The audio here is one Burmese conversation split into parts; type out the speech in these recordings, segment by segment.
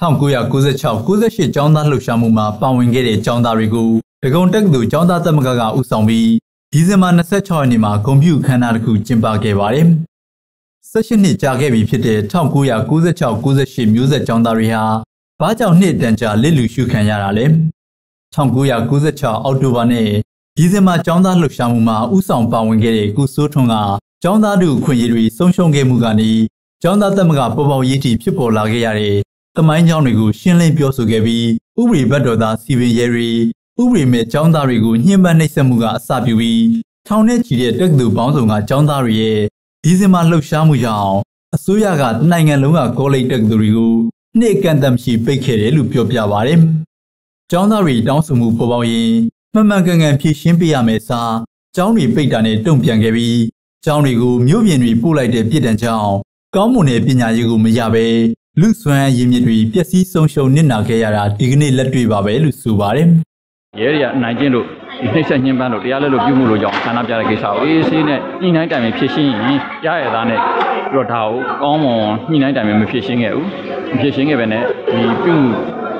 1996-98ကျောင်းသားလှုပ်ရှားမှုမှာပါဝင်ခဲ့တဲ့ကျောင်းသားတွေကိုဒဂုံတက္ကသိုလ်ကျောင်းသားသမဂ္ဂကဦးဆောင်ပြီးဒီဇင်ဘာ26ရက်နေ့မှာဂုံပြူခမ်းနားတစ်ခုကျင်းပခဲ့ပါတယ်။18နှစ်ကြာခဲ့ပြီဖြစ်တဲ့1996-98မျိုးဆက်ကျောင်းသားတွေဟာဘာကြောင့်နှစ်တန်ကြာလစ်လူရှုခံရတာလဲ1996အောက်တိုဘာနဲ့ဒီဇင်ဘာကျောင်းသားလှုပ်ရှားမှုမှာဥဆောင်ပါဝင်ခဲ့တဲ့ကုစိုးထွန်းကကျောင်းသားတို့ခွင့်ရည်တွေဆုံးရှုံးခဲ့မှုကနေကျောင်းသားသမဂ္ဂပေါ်ပေါရေးတီဖြစ်ပေါ်လာခဲ့ရတဲ့ တမိုင်းကျောင်းတွေကိုရှင်းလင်းပြောဆိုခဲ့ပြီးဥပဒေဘတ်တော်သားစီပင်ရဲတွေဥပဒေမဲ့ကျောင်းသားတွေကိုညှဉ်းပန်းနှိပ်စက်မှုကအစပြုပြီးထောင်ထဲချီတဲ့တက္ကသိုလ်ပေါင်းစုံကကျောင်းသားတွေရဲ့ဒီဇင်ဘာလှုပ်ရှားမှုကြောင့်အစိုးရကနိုင်ငံလုံးကကောလိပ်တက္ကသိုလ်တွေကိုနှစ်ကန့်သက်မရှိပိတ်ခဲ့တယ်လို့ပြောပြပါဗျ။ကျောင်းသားတွေတောင်းဆိုမှုပေါ်ပေါက်ရင်မှန်မှန်ကန်ကန်ဖြေရှင်းပေးရမယ်စားကျောင်းတွေပိတ်တာနဲ့တုံ့ပြန်ခဲ့ပြီးကျောင်းတွေကိုမြို့ပြင်တွေပို့လိုက်တဲ့ပြည်တံကြောင့်ကောင်းမွန်တဲ့ပညာရေးကိုမရဘဲ လူဆွမ်းရင်းမြစ်တွေပျက်စီးဆုံးရှုံးနစ်နာခဲ့ရတာဒီကနေ့လက်တွေ့ပါပဲလို့ဆိုပါတယ်။ရဲတွေကနိုင်ကျင့်လို့ဒီနှိမ့်ဆက်ညှဉ်းပန်းလို့တရားလက်လို့ပြုမှုလို့ကြောင့်ဆန္ဒပြတဲ့ကိစ္စကိုအေးဆေးနဲ့ညှိနှိုင်းတိုင်ပင်ဖြစ်ရှင်းရင်ရရသားနဲ့ပြီးတော့ဒါကိုကောင်းမွန်ညှိနှိုင်းတိုင်ပင်မဖြစ်ရှင်းခဲ့ဘူး။မဖြစ်ရှင်းခဲ့ပဲနဲ့ဒီပြုမှု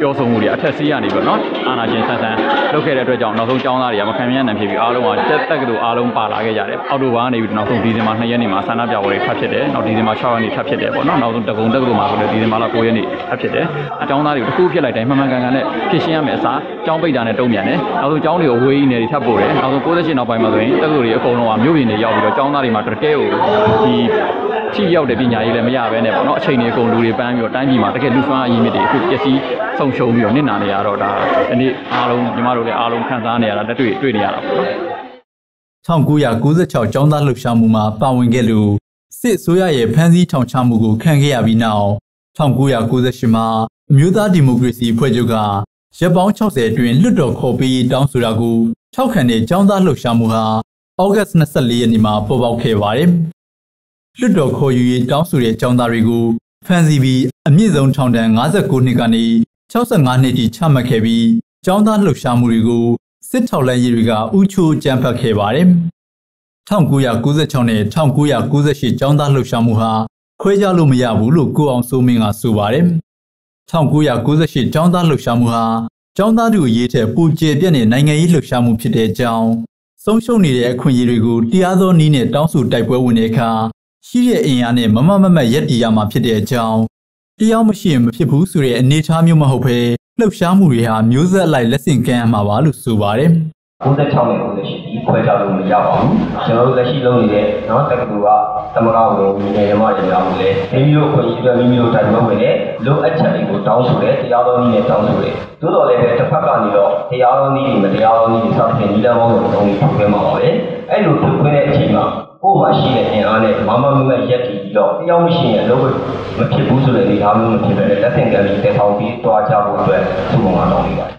ပြောဆိုမှုတွေအထက်စီးရနေပြီနော်အာ နာရှင်ဆန်ဆန်လုပ်ခဲ့တဲ့အတွက်ကြောင့်နောက်ဆုံးကျောင်းသားတွေကမခံမရနိုင်ဖြစ်ပြီးအားလုံးကတက်တက်ကတူအားလုံးပါလာခဲ့ကြတယ်အောက်တိုဘာကနေပြီးနောက်ဆုံးဒီဇင်ဘာ2ရက်နေ့မှာဆန္ဒပြပွဲတွေထပ်ဖြစ်တယ်နောက်ဒီဇင်ဘာ6ရက်နေ့ထပ်ဖြစ်တယ်ပေါ့နော်နောက်ဆုံးတကုံတက္ကသိုလ်မှာဆိုလည်းဒီဇင်ဘာလ9ရက်နေ့ထပ်ဖြစ်တယ်အကျောင်းသားတွေတစ်ခုဖြစ်လိုက်တိုင်းမှန်မှန်ကန်ကန်နဲ့ဖြစ်ရှင်းရမယ်အစားကျောင်းပိတ်တာနဲ့တုံ့ပြန်တယ်နောက်ဆုံးကျောင်းတွေကိုဝေးကြီးနယ်တွေထပ်ပို့တယ်နောက်ဆုံး68နောက်ပိုင်းမှာဆိုရင်တက္ကသိုလ်တွေအကုန်လုံးကမြို့ပြင်တွေရောက်ပြီးတော့ကျောင်းသားတွေမှာတကယ်ကိုဒီ ထိရောက်တဲ့ပညာရေးလည်းမရဘဲနဲ့ပေါ့နော်အချိန်တွေအကုန်လူတွေပန်းပြီးတော့တိုင်းပြည်မှာတကယ်လူဆွမ်းအရင်းမြစ်တွေအခုပျက်စီးဆုံးရှုံးပြီးတော့နစ်နာနေရတော့ဒါဒီနေ့အားလုံးညီမတို့လည်းအားလုံးခံစားနေရတာလက်တွေ့တွေ့နေရတာပေါ့နော်1996ကျောင်းသားလှုပ်ရှားမှုမှာပါဝင်ခဲ့လို့စစ်အစိုးရရဲ့ဖမ်းဆီးထောင်ချမှုကိုခံခဲ့ရပြီးနောက်1998မှာအမျိုးသားဒီမိုကရေစီအဖွဲ့ချုပ်ကရပ်ပေါင်း60အတွင်းလွတ်တော်ခေါ်ပေးတောင်းဆိုတာကိုထောက်ခံတဲ့ကျောင်းသားလှုပ်ရှားမှုဟာဩဂတ်24ရက်နေ့မှာပေါ်ပေါက်ခဲ့ပါတယ်။ လွတ်တော်ခေါ်ယူရေးတောင်းဆိုတဲ့ကျောင်းသားတွေကိုဖမ်းဆီးပြီးအမြင့်ဆုံးထောင်ဒဏ်59နှစ်ကနေ65နှစ်ထိချမှတ်ခဲ့ပြီးကျောင်းသားလှုပ်ရှားမှုတွေကိုစစ်ထောက်လှမ်းရေးတွေကဥချိုးကြမ်းဖက်ခဲ့ပါတယ်။1996နဲ့1998ကျောင်းသားလှုပ်ရှားမှုဟာခွဲခြားလို့မရဘူးလို့ကိုအောင်စိုးမင်းကဆိုပါတယ်။1998ကျောင်းသားလှုပ်ရှားမှုဟာကျောင်းသားတို့ရေးထက်ပူကျဲပြက်တဲ့နိုင်ငံရေးလှုပ်ရှားမှုဖြစ်တဲ့အကြောင်းဆုံးရှုံးနေတဲ့အခွင့်အရေးတွေကိုတရားသောနည်းနဲ့တောင်းဆိုတိုက်ပွဲဝင်တဲ့အခါ ရှိတဲ့အင်အားနဲ့မမမမတ်ရက်တည်ရမှာဖြစ်တဲ့အကြောင်းတရားမရှိရင်မဖြစ်ဘူးဆိုတဲ့အနေအထားမျိုးမဟုတ်ဘဲလှုပ်ရှားမှုတွေဟာမျိုးဆက်အလိုက်လက်ဆင့်ကမ်းရမှာပါလို့ဆိုပါတယ်96နဲ့98ဒီခွဲခြားလို့မရပါဘူးကျွန်တော်တို့လက်ရှိလုပ်နေတဲ့เนาะတက္ကသိုလ်ကသမဂဝင်ညီငယ်ရမတွေအားလုံးလည်းမိမိတို့ခွင့်ရတဲ့မိမိတို့တိုင်ပွဲဝင်တဲ့လိုအပ်ချက်တွေကိုတောင်းဆိုတယ်တရားတော်နည်းနဲ့တောင်းဆိုတယ်သို့တော်လည်းပဲတစ်ဖက်ကနေတော့တရားတော်နည်းတွေမတရားတော်နည်းတွေစသဖြင့်ညီလာပေါင်းစုံတုံးပြီးထုတ်ခဲ့မှာပါပဲအဲ့လိုထုတ်ခွင့်တဲ့အချိန်မှာကိုယ်မှာရှိတဲ့အင်အားနဲ့ ဲ့ မမမမရက်တည်ပြီးတော့တယောက်မရှိရင်လုံးဝမဖြစ်ဘူးဆိုတဲ့အနေအထားမျိုးမဖြစ်ဘဲလက်ဆင့်ကမ်းပြီးတည်ထောင်ပြီးတွားကြဖို့အတွက်သူ့ဘုံမှာတောင်းနေပါတယ်